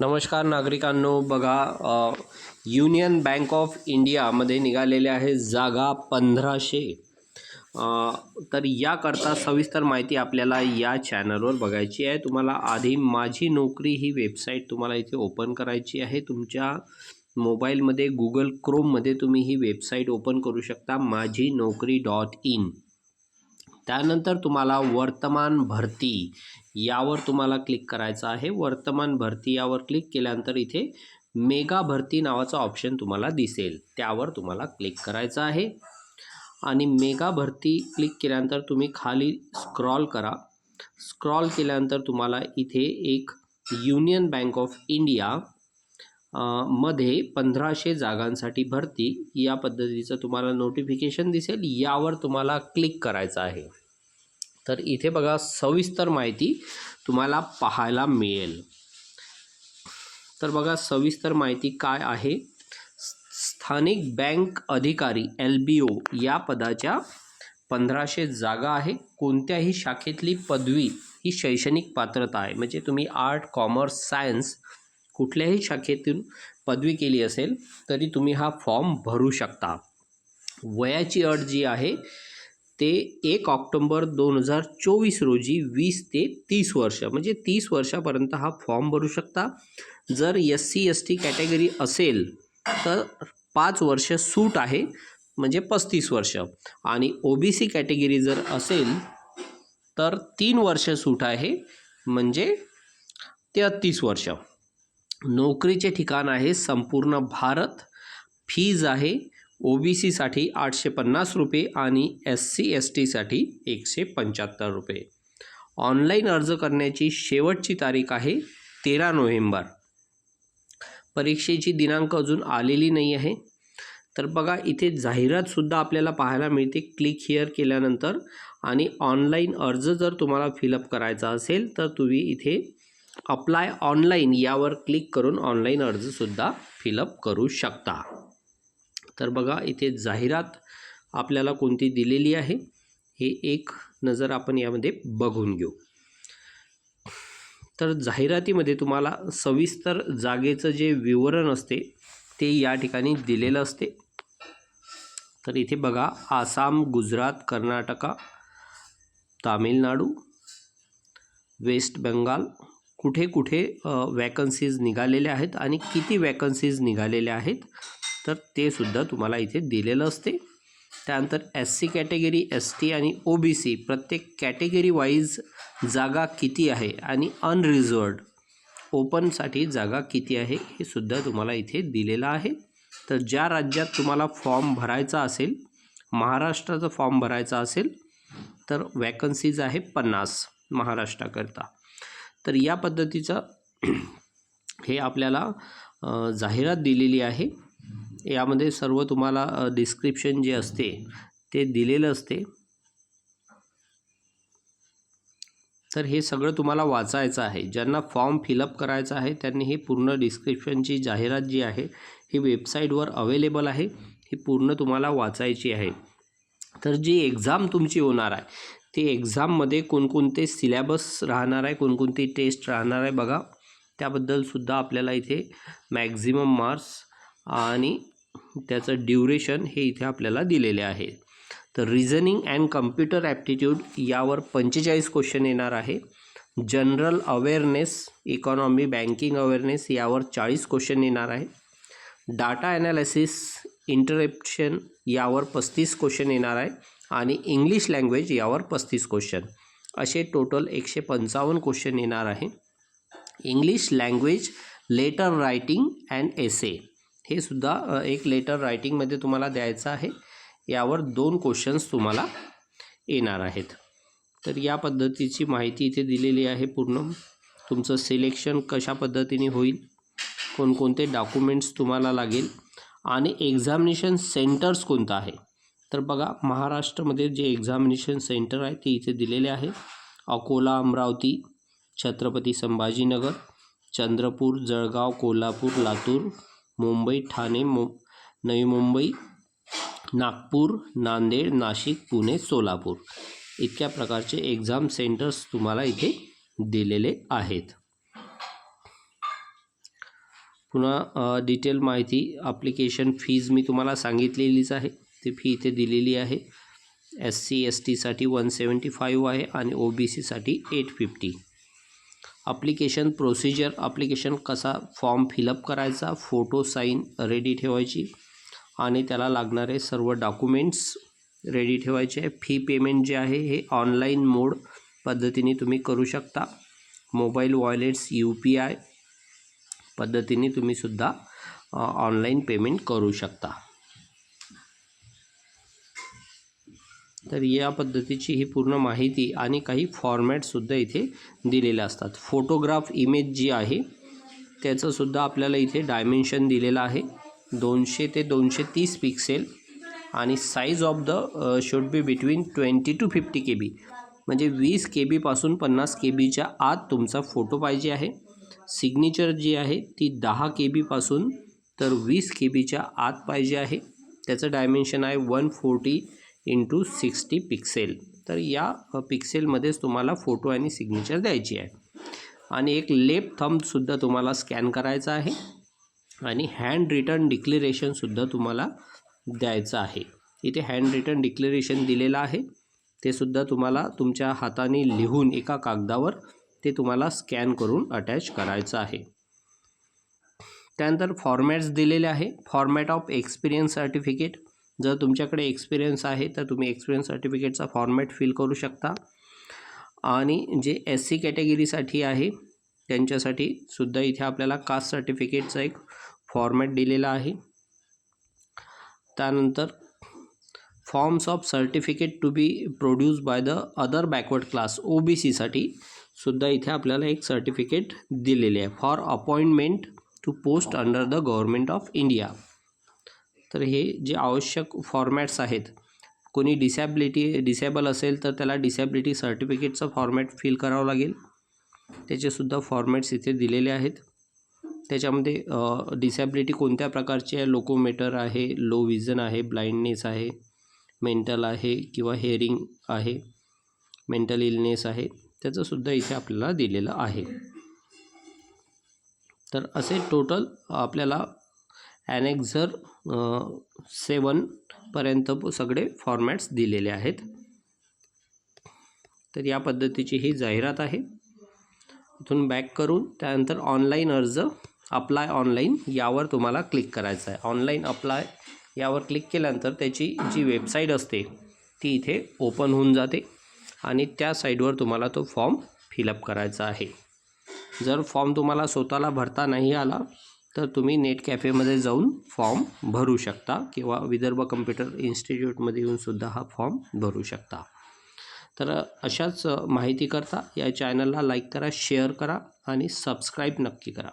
नमस्कार नागरिकांनो बघा union bank of इंडियामध्ये निघालेल्या आहे जागा पंधराशे. तर याकरता सविस्तर माहिती आपल्याला या चॅनलवर बघायची आहे. तुम्हाला आधी माझी नोकरी ही वेबसाईट तुम्हाला इथे ओपन करायची आहे. तुमच्या मोबाईलमध्ये गुगल क्रोममध्ये तुम्ही ही वेबसाईट ओपन करू शकता माझी नोकरी डॉट इन. त्यानंतर तुम्हाला वर्तमान भरती यावर तुम्हाला क्लिक करायचं आहे. वर्तमान भरती यावर क्लिक केल्यानंतर इथे मेगा भरती नावाचा ऑप्शन तुम्हाला दिसेल. त्यावर तुम्हाला क्लिक करायचं आहे. आणि मेगा भरती क्लिक केल्यानंतर तुम्ही खाली स्क्रॉल करा. स्क्रॉल केल्यानंतर तुम्हाला इथे एक युनियन बँक ऑफ इंडिया मध्ये पंधराशे जागांसाठी भरती या पद्धतीचं तुम्हाला नोटिफिकेशन दिसेल. यावर तुम्हाला क्लिक करायचं आहे. तर इथे बघा सविस्तर माहिती तुम्हाला पाहायला मिळेल. तर बघा सविस्तर माहिती काय आहे? स्थानिक बँक अधिकारी एल बी ओ या पदाच्या पंधराशे जागा आहे. कोणत्याही शाखेतली पदवी ही शैक्षणिक पात्रता आहे. म्हणजे तुम्ही आर्ट कॉमर्स सायन्स कुठल्याही शाखेतून पदवी केली असेल तरी तुम्ही हा फॉर्म भरू शकता. वयाची अट जी आहे ते एक ऑक्टोंबर दोन हजार चोवीस रोजी वीस ते तीस वर्ष म्हणजे तीस वर्षापर्यंत हा फॉर्म भरू शकता. जर S C S T category असेल तर पाच वर्ष सूट आहे म्हणजे पस्तीस वर्ष. आणि ओ बी सी कॅटेगरी जर असेल तर तीन वर्ष सूट आहे म्हणजे तेहत्तीस वर्ष. नोकरीचे ठिकाण आहे संपूर्ण भारत. फीज आहे ओ बी सीसाठी आठशे पन्नास रुपये आणि एस सी एस टीसाठी एकशे पंच्याहत्तर रुपये. ऑनलाईन अर्ज करण्याची शेवटची तारीख आहे तेरा नोव्हेंबर. परीक्षेची दिनांक अजून आलेली नाही आहे. तर बघा इथे जाहिरातसुद्धा आपल्याला पाहायला मिळते. क्लिक हिअर केल्यानंतर आणि ऑनलाईन अर्ज जर तुम्हाला फिलअप करायचा असेल तर तुम्ही इथे अप्लाय ऑनलाईन यावर क्लिक करून ऑनलाईन अर्जसुद्धा फिलअप करू शकता. तर बघा इथे जाहिरात आपल्याला कोणती दिलेली आहे हे एक नजर आपण यामध्ये बघून घेऊ. तर जाहिरातीमध्ये तुम्हाला सविस्तर जागेचं जे विवरण असते ते या ठिकाणी दिलेलं असते. तर इथे बघा आसाम गुजरात कर्नाटका तामिळनाडू वेस्ट बंगाल कुठे कुठे वॅकन्सीज निघालेल्या आहेत आणि किती वॅकन्सीज निघालेल्या आहेत तर ते सुद्धा तुम्हाला इथे दिलेलं असते. त्यानंतर S C category S T आणि ओ बी सी प्रत्येक कॅटेगरी वाईज जागा किती आहे आणि अनरिझर्वड ओपनसाठी जागा किती आहे हे सुद्धा तुम्हाला इथे दिलेलं आहे. तर ज्या राज्यात तुम्हाला फॉर्म भरायचा असेल महाराष्ट्राचा फॉर्म भरायचा असेल तर वॅकन्सीज आहे पन्नास महाराष्ट्राकरता. तर या पद्धतीचं हे आपल्याला जाहिरात दिलेली आहे. यामध्ये सर्व तुम्हाला डिस्क्रिप्शन जे असते ते दिलेलं असते. तर हे सगळं तुम्हाला वाचायचं आहे. ज्यांना फॉर्म फिलअप करायचा आहे त्यांनी हे पूर्ण डिस्क्रिप्शनची जाहिरात जी आहे ही वेबसाईटवर अवेलेबल आहे. ही पूर्ण तुम्हाला वाचायची आहे. तर जी एक्झाम तुमची होणार आहे ती एक्झाममध्ये कोणकोणते सिलॅबस राहणार आहे कोणकोणती टेस्ट राहणार आहे बघा. त्याबद्दलसुद्धा आपल्याला इथे मॅक्झिमम मार्क्स आणि त्याचं ड्युरेशन हे इथे आपल्याला दिलेले आहे. तर रिझनिंग अँड कम्प्युटर ॲप्टिट्यूड यावर पंचेचाळीस क्वेश्चन येणार आहे. General awareness economy banking awareness यावर चाळीस क्वेश्चन येणार आहे. डाटा ॲनालिसिस इंटरप्शन यावर पस्तीस क्वेश्चन येणार आहे. आणि इंग्लिश लँग्वेज यावर पस्तीस क्वेश्चन असे टोटल एकशे पंचावन्न क्वेश्चन येणार आहे. English language letter writing and essay हे सुद्धा एक लेटर रायटिंगमध्ये तुम्हाला द्यायचं आहे. यावर दोन क्वेश्चन्स तुम्हाला येणार आहेत. तर या पद्धतीची माहिती इथे दिलेली आहे पूर्ण. तुमचं सिलेक्शन कशा पद्धतीने होईल? कोणकोणते डॉक्युमेंट्स तुम्हाला लागेल? आणि एक्झामिनेशन सेंटर्स कोणतं आहे? तर बघा महाराष्ट्रामध्ये जे एक्झामिनेशन सेंटर आहे ते इथे दिलेले आहे. अकोला अमरावती छत्रपती संभाजीनगर चंद्रपूर जळगाव कोल्हापूर लातूर मुंबई ठाणे मु नवी मुंबई नागपूर नांदेड नाशिक पुणे सोलापूर इतक्या प्रकारचे एक्झाम सेंटर्स तुम्हाला इथे दिलेले आहेत. पुन्हा डिटेल माहिती ॲप्लिकेशन फीज मी तुम्हाला सांगितलेलीच आहे. ती फी इथे दिलेली आहे. एस सी एस टीसाठी वन सेवन्टी फाईव्ह आहे आणि ओ बी सीसाठी eight fifty application procedure application कसा फॉर्म फिलअप करायचा फोटो साईन रेडी ठेवायची आणि त्याला लागणारे सर्व डॉक्युमेंट्स रेडी ठेवायचे फी पेमेंट जे आहे हे ऑनलाईन मोड पद्धतीने तुम्ही करू शकता. Mobile wallets U P I पद्धतीने तुम्ही सुद्धा ऑनलाईन पेमेंट करू शकता. तर या पद्धतीची ही पूर्ण माहिती आणि काही फॉर्मॅटसुद्धा इथे दिलेले असतात. फोटोग्राफ इमेज जी आहे त्याचंसुद्धा आपल्याला इथे डायमेन्शन दिलेलं आहे. दोनशे ते दोनशे तीस पिक्सेल आणि size of the should be between twenty to fifty K B म्हणजे वीस के बीपासून पन्नास के बीच्या आत तुमचा फोटो पाहिजे आहे. सिग्नेचर जी आहे ती दहा के बीपासून तर वीस के बीच्या आत पाहिजे आहे. त्याचं डायमेन्शन आहे one forty into sixty pixel तर या पिक्सेलमध्येच तुम्हाला फोटो आणि सिग्नेचर द्यायची आहे. आणि एक लेफ्ट थंबसुद्धा तुम्हाला स्कॅन करायचा आहे. आणि हँड रिटर्न डिक्लेरेशनसुद्धा तुम्हाला द्यायचं आहे. इथे हँड रिटर्न डिक्लेरेशन दिलेलं आहे. ते सुद्धा तुम्हाला तुमच्या हाताने लिहून एका कागदावर ते तुम्हाला स्कॅन करून अटॅच करायचं आहे. त्यानंतर फॉर्मॅट्स दिलेले आहे. फॉर्मॅट ऑफ एक्सपिरियन्स सर्टिफिकेट जर तुमच्याकडे एक्सपिरियन्स आहे तर तुम्ही एक्सपिरियन्स सर्टिफिकेटचा फॉर्मॅट फिल करू शकता. आणि जे एस सी कॅटेगरीसाठी आहे त्यांच्यासाठी सुद्धा इथे आपल्याला कास्ट सर्टिफिकेटचा एक फॉर्मॅट दिलेला आहे. त्यानंतर forms of certificate to be produce by the other backward class O B सीसाठी सुद्धा इथे आपल्याला एक सर्टिफिकेट दिलेले आहे. For appointment to post under the government of India तर हे जे आवश्यक फॉर्मॅट्स आहेत कोणी डिसॅबिलिटी डिसेबल असेल तर त्याला डिसॅबिलिटी सर्टिफिकेटचं फॉर्मॅट फिल करावं लागेल. त्याचेसुद्धा फॉर्मॅट्स इथे दिलेले आहेत. त्याच्यामध्ये डिसॅबिलिटी कोणत्या प्रकारची आहे? लोकोमेटर आहे लो विजन आहे ब्लाइंडनेस आहे मेंटल आहे किंवा हेअरिंग आहे मेंटल इलनेस आहे त्याचंसुद्धा इथे आपल्याला दिलेलं आहे. तर असे टोटल आपल्याला ॲनेक्झर सेवनपर्यंत सगळे फॉर्मॅट्स दिलेले आहेत. तर या पद्धतीची ही जाहिरात आहे. इथून बॅक करून त्यानंतर ऑनलाईन अर्ज अप्लाय ऑनलाईन यावर तुम्हाला क्लिक करायचं आहे. ऑनलाईन अप्लाय यावर क्लिक केल्यानंतर त्याची जी वेबसाईट असते ती इथे ओपन होऊन जाते आणि त्या साईडवर तुम्हाला तो फॉर्म फिलअप करायचा आहे. जर फॉर्म तुम्हाला स्वतःला भरता नाही आला तर तुम्ही नेट कॅफेमध्ये जाऊन फॉर्म भरू शकता किंवा विदर्भ कम्प्युटर इन्स्टिट्यूटमध्ये येऊनसुद्धा हा फॉर्म भरू शकता. तर अशाच माहिती करता. या चॅनलला लाईक करा शेअर करा आणि सबस्क्राईब नक्की करा.